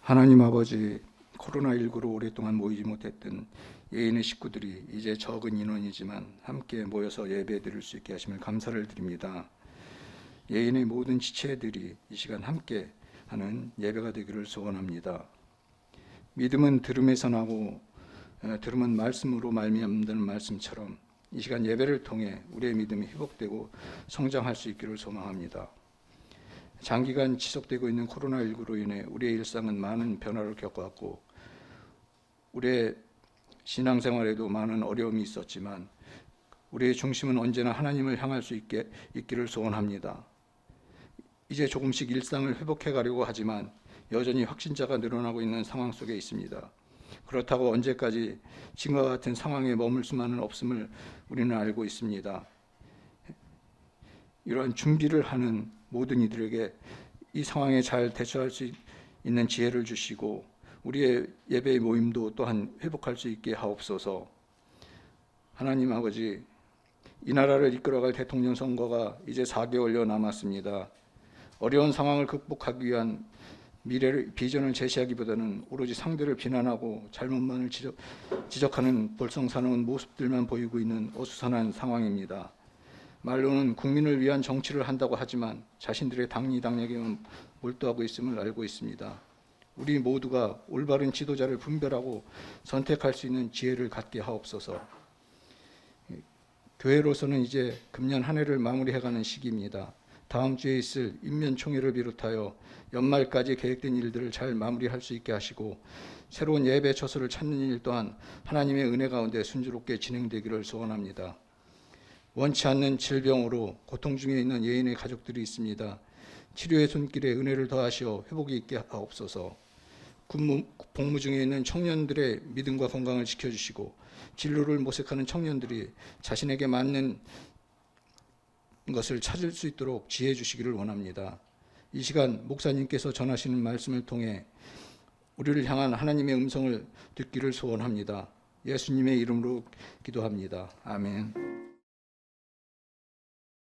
하나님 아버지 코로나19로 오랫동안 모이지 못했던 예인의 식구들이 이제 적은 인원이지만 함께 모여서 예배 드릴 수 있게 하심을 감사를 드립니다. 예인의 모든 지체들이 이 시간 함께 하는 예배가 되기를 소원합니다. 믿음은 들음에서 나고 어, 들음은 말씀으로 말미암는 말씀처럼 이 시간 예배를 통해 우리의 믿음이 회복되고 성장할 수 있기를 소망합니다. 장기간 지속되고 있는 코로나19로 인해 우리의 일상은 많은 변화를 겪어왔고 우리의 신앙생활에도 많은 어려움이 있었지만 우리의 중심은 언제나 하나님을 향할 수 있게 있기를 소원합니다. 이제 조금씩 일상을 회복해 가려고 하지만 여전히 확진자가 늘어나고 있는 상황 속에 있습니다. 그렇다고 언제까지 지금과 같은 상황에 머물 수만은 없음을 우리는 알고 있습니다. 이러한 준비를 하는 모든 이들에게 이 상황에 잘 대처할 수 있는 지혜를 주시고 우리의 예배 모임도 또한 회복할 수 있게 하옵소서. 하나님 아버지, 이 나라를 이끌어갈 대통령 선거가 이제 4개월여 남았습니다. 어려운 상황을 극복하기 위한 미래를 비전을 제시하기보다는 오로지 상대를 비난하고 잘못만을 지적, 지적하는 볼썽사나운 모습들만 보이고 있는 어수선한 상황입니다. 말로는 국민을 위한 정치를 한다고 하지만 자신들의 당리당략에만 몰두하고 있음을 알고 있습니다. 우리 모두가 올바른 지도자를 분별하고 선택할 수 있는 지혜를 갖게 하옵소서. 교회로서는 이제 금년 한 해를 마무리해가는 시기입니다. 다음 주에 있을 인면총회를 비롯하여 연말까지 계획된 일들을 잘 마무리할 수 있게 하시고 새로운 예배 처소를 찾는 일 또한 하나님의 은혜 가운데 순조롭게 진행되기를 소원합니다. 원치 않는 질병으로 고통 중에 있는 예인의 가족들이 있습니다. 치료의 손길에 은혜를 더하시어 회복이 있게 하옵소서. 군무, 복무 중에 있는 청년들의 믿음과 건강을 지켜주시고 진로를 모색하는 청년들이 자신에게 맞는 것을 찾을 수 있도록 지혜 주시기를 원합니다. 이 시간 목사님께서 전하시는 말씀을 통해 우리를 향한 하나님의 음성을 듣기를 소원합니다. 예수님의 이름으로 기도합니다. 아멘.